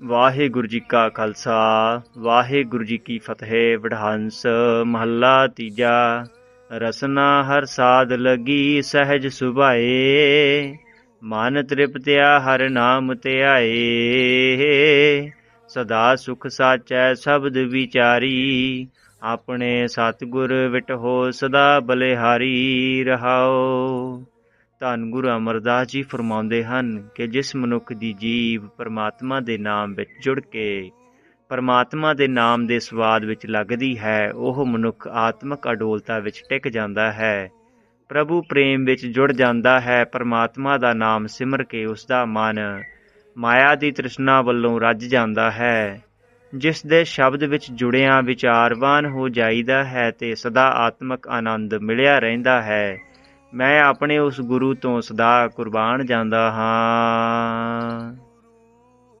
ਵਾਹਿਗੁਰੂ ਜੀ ਕਾ ਖਾਲਸਾ, ਵਾਹਿਗੁਰੂ ਜੀ ਕੀ ਫਤਿਹ, ਵਡਹੰਸ ਮਹੱਲਾ ਤੀਜਾ, ਰਸਨਾ ਹਰ ਸਾਧ ਲਗੀ ਸਹਿਜ ਸੁਭਾਏ, ਮਨ ਤ੍ਰਿਪਤਿਆ ਹਰ ਨਾਮ ਧਿਆਏ ਸਦਾ ਸੁਖ ਸਾਚੈ ਸ਼ਬਦ ਵਿਚਾਰੀ, ਆਪਣੇ ਸਤਿਗੁਰ ਵਿਟਹੋ ਸਦਾ ਬਲਿਹਾਰੀ ਰਹਾਓ ਧੰਨ ਗੁਰੂ ਅਮਰਦਾਸ ਜੀ ਫਰਮਾਉਂਦੇ ਹਨ ਕਿ ਜਿਸ ਮਨੁੱਖ ਦੀ ਜੀਵ ਪਰਮਾਤਮਾ ਦੇ ਨਾਮ ਵਿੱਚ ਜੁੜ ਕੇ ਪਰਮਾਤਮਾ ਦੇ ਨਾਮ ਦੇ ਸਵਾਦ ਵਿੱਚ ਲੱਗਦੀ ਹੈ, ਉਹ ਮਨੁੱਖ ਆਤਮਕ ਅਡੋਲਤਾ ਵਿੱਚ ਟਿਕ ਜਾਂਦਾ ਹੈ। ਪ੍ਰਭੂ ਪ੍ਰੇਮ ਵਿੱਚ ਜੁੜ ਜਾਂਦਾ ਹੈ, ਪਰਮਾਤਮਾ ਦਾ ਨਾਮ ਸਿਮਰ ਕੇ ਉਸ ਦਾ ਮਨ ਮਾਇਆ ਦੀ ਤ੍ਰਿਸ਼ਨਾ ਵੱਲੋਂ ਰੱਜ ਜਾਂਦਾ ਹੈ। ਜਿਸ ਦੇ ਸ਼ਬਦ ਵਿੱਚ ਜੁੜਿਆ ਵਿਚਾਰਵਾਨ ਹੋ ਜਾਈਦਾ ਹੈ, ਤੇ ਸਦਾ ਆਤਮਕ ਆਨੰਦ ਮਿਲਿਆ ਰਹਿੰਦਾ ਹੈ। ਮੈਂ ਆਪਣੇ ਉਸ ਗੁਰੂ ਤੋਂ ਸਦਾ ਕੁਰਬਾਨ ਜਾਂਦਾ ਹਾਂ।